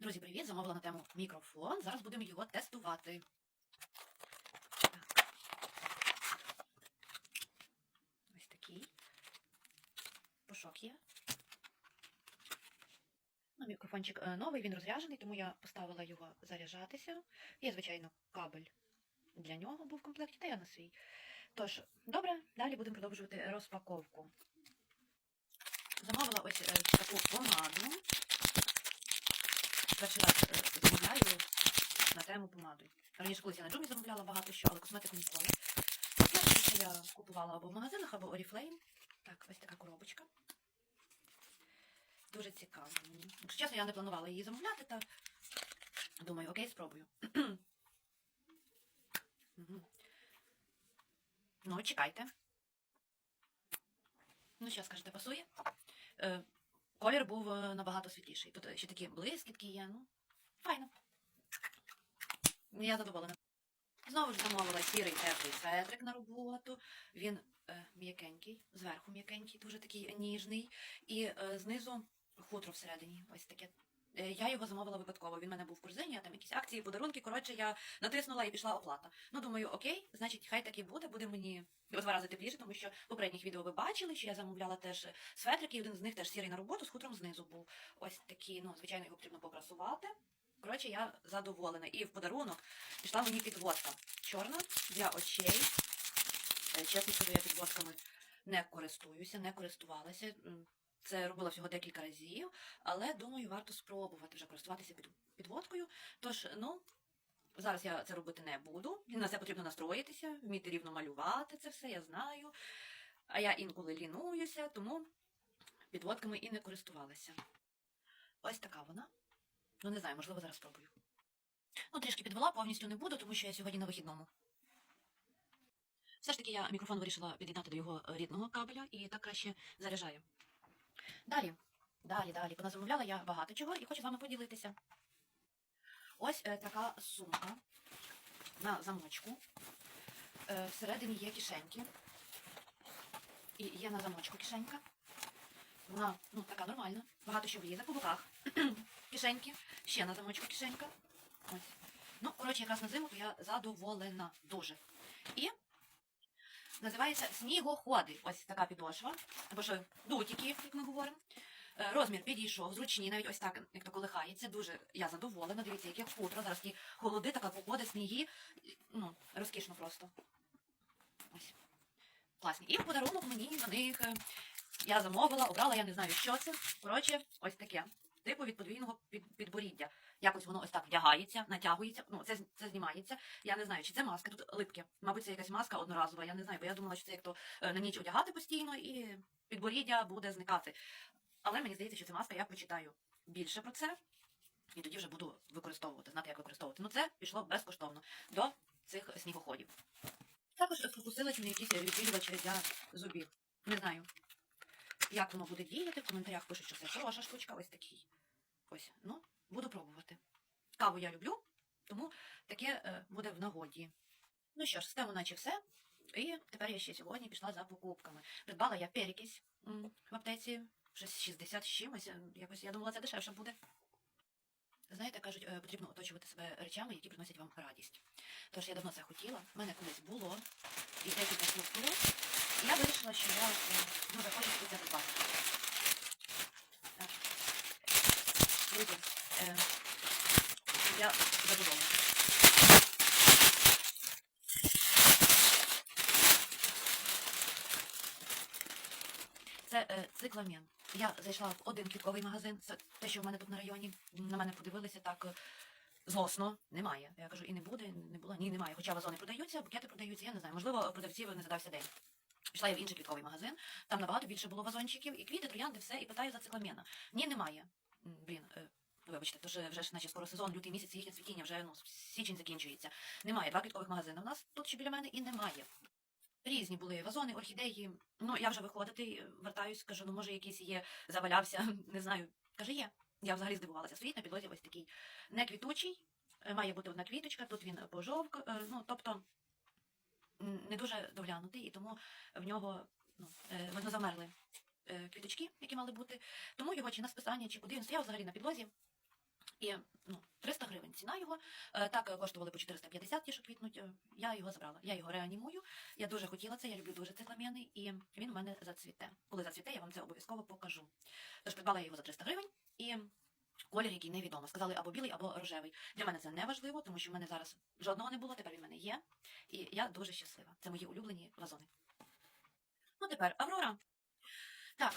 Друзі, привіт! Замовила на тему мікрофон. Зараз будемо його тестувати. Так. Ось такий. Пушок є. Ну, мікрофончик е, новий, він розряджений, тому я поставила його заряджатися. Є, звичайно, кабель для нього був в комплекті, та я на свій. Тож, добре, далі будемо продовжувати розпаковку. Замовила ось е, таку помаду. Перший раз е, замовляю на тему помаду. Раніше колись я на джумі замовляла багато що, але косметику ніколи. Що я купувала або в магазинах, або Oriflame. Так, ось така коробочка. Дуже цікаво. Якщо чесно, я не планувала її замовляти, та думаю, окей, спробую. Ну, чекайте. Ну, що скажете, пасує? Колір був е, набагато світліший. Тут ще такі блискітки є, ну, файно. Я задоволена. Знову ж замовила сірий теплий светрик на роботу. Він е, м'якенький, зверху м'якенький, дуже такий ніжний. І е, знизу хутро всередині. Ось таке. Е, Я його замовила випадково. Він в мене був в корзині, а там якісь акції, подарунки. Коротше, я натиснула і пішла оплата. Ну, думаю, окей, значить, хай так і буде, буде мені в два рази тепліше, тому що в попередніх відео ви бачили, що я замовляла теж светрики, і один з них теж сірий на роботу з хутром знизу був. Ось такий, ну, звичайно, його потрібно попрасувати. Коротше, я задоволена. І в подарунок пішла мені підводка чорна для очей. Е, Чесно скажу, я підводками не користуюся, не користувалася. Це робила всього декілька разів, але думаю, варто спробувати вже користуватися під, підводкою. Тож, ну, зараз я це робити не буду. На це потрібно настроїтися, вміти рівно малювати це все, я знаю. А я інколи лінуюся, тому підводками і не користувалася. Ось така вона. Ну, не знаю, можливо, зараз спробую. Ну, трішки підвела, повністю не буду, тому що я сьогодні на вихідному. Все ж таки я мікрофон вирішила під'єднати до його рідного кабеля і так краще заряджає. Далі, далі, далі. Поназамовляла я багато чого і хочу з вами поділитися. Ось е, така сумка на замочку. Е, всередині є кишеньки. І є на замочку кишенька. Вона ну, така нормальна. Багато що влізе по боках. Кишеньки. Ще на замочку кишенька. Ось. Ну, коротше, якраз на зиму то я задоволена дуже. І називається снігоходи. Ось така підошва. Або що дутики, як ми говоримо. Е, Розмір підійшов, зручні, навіть ось так, як то колихається. Дуже я задоволена. Дивіться, яке хутро. Зараз ті холоди, така погода, сніги. Ну, розкішно просто. Ось. Класні. І в подарунок мені на них е, я замовила, обрала, я не знаю, що це. Коротше, ось таке. Типу від подвійного підборіддя. Якось воно ось так вдягається, натягується. Ну, це, це знімається. Я не знаю, чи це маска тут липке. Мабуть, це якась маска одноразова. Я не знаю, бо я думала, що це як то е, на ніч одягати постійно і підборіддя буде зникати. Але мені здається, що це маска, я почитаю більше про це. І тоді вже буду використовувати, знати, як використовувати. Ну, це пішло безкоштовно до цих снігоходів. Також посилочні якісь відвідувачі для зубів. Не знаю, як воно буде діяти. В коментарях пишуть, що це хороша штучка, ось такий. Ось, ну, буду пробувати. Каву я люблю, тому таке е, буде в нагоді. Ну що ж, систему наче все. І тепер я ще сьогодні пішла за покупками. Придбала я перекись в аптеці, вже 60 з чимось. е, Якось я думала, це дешевше буде. Знаєте, кажуть, е, потрібно оточувати себе речами, які приносять вам радість. Тож я давно це хотіла, в мене колись було, і декілька штук було. Я вирішила, що я е, ну, захочу щось придбати. Друзі, е, я задоволена. Це е, цикламен. Я зайшла в один квітковий магазин, це те, що в мене тут на районі. На мене подивилися так е, злосно. Немає. Я кажу, і не буде, не було. Ні, немає. Хоча вазони продаються, букети продаються, я не знаю. Можливо, продавців не задався день. Пішла я в інший квітковий магазин, там набагато більше було вазончиків, і квіти, троянди, все, і питаю за цикламена. Ні, немає. Блін, е, вибачте, то вже ж наче скоро сезон, лютий місяць, їхнє цвітіння, вже ну, січень закінчується. Немає. Два квіткових магазини у нас тут ще біля мене і немає. Різні були вазони, орхідеї. Ну, я вже виходити, вертаюсь, кажу, ну може якийсь є, завалявся, не знаю. Каже, є. Я взагалі здивувалася. Стоїть на підлозі ось такий не квітучий, е, має бути одна квіточка, тут він пожовк, е, ну тобто не дуже доглянутий, і тому в нього ну, е, видно замерли е, квіточки, які мали бути. Тому його чи на списання, чи куди він стояв взагалі на підлозі. І ну, 300 гривень ціна його. Е, Так коштували по 450 ті, що квітнуть. Я його забрала. Я його реанімую. Я дуже хотіла це, я люблю дуже цикламени, і він у мене зацвіте. Коли зацвіте, я вам це обов'язково покажу. Тож придбала я його за 300 гривень і колір, який невідомо. Сказали або білий, або рожевий. Для мене це не важливо, тому що в мене зараз жодного не було, тепер він мене є. І я дуже щаслива. Це мої улюблені вазони. Ну тепер Аврора. Так,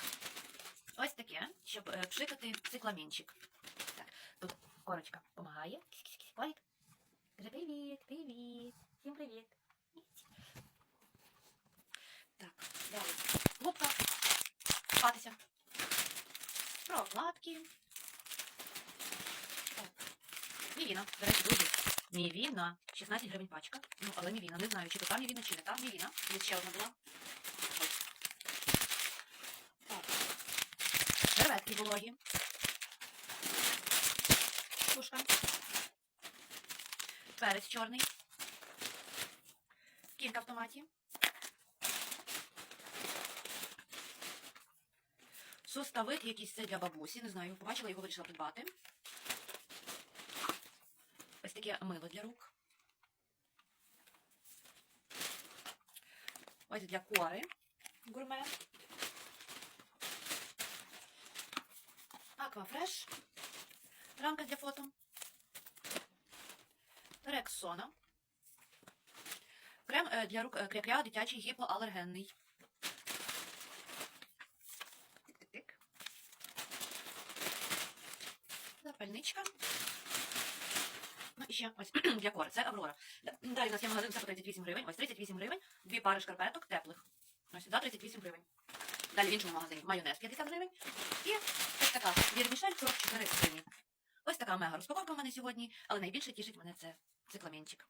ось таке, щоб е, пшикати цикламенчик. Так, тут корочка допомагає. Привіт, привіт. Всім привіт. Так, далі. Губка. Купатися. Прокладки. Так. Мівіна. До речі, друзі. Мівіна. 16 гривень пачка. Ну, але Мівіна. Не знаю, чи то та Мівіна, чи не та Мівіна. Є ще одна була. Серветки вологі. Сушка. Перець чорний. Кілька в томаті. Суставит якийсь це для бабусі, не знаю. Побачила його, вирішила придбати. Ось таке мило для рук. Ось для кори гурме. Аквафреш. Рамка для фото. Рексона. Крем е, для рук е, кря-кря дитячий гіпоалергенний. Запальничка. Ну ще ось для. Це Аврора. Далі у нас є магазин це по 38 гривень. Ось 38 гривень. Дві пари шкарпеток теплих. Ось за 38 гривень. Далі в іншому магазині майонез 50 гривень. І ось така вірмішель 44 гривні. Ось така мега розпаковка в мене сьогодні, але найбільше тішить мене це цикламенчик.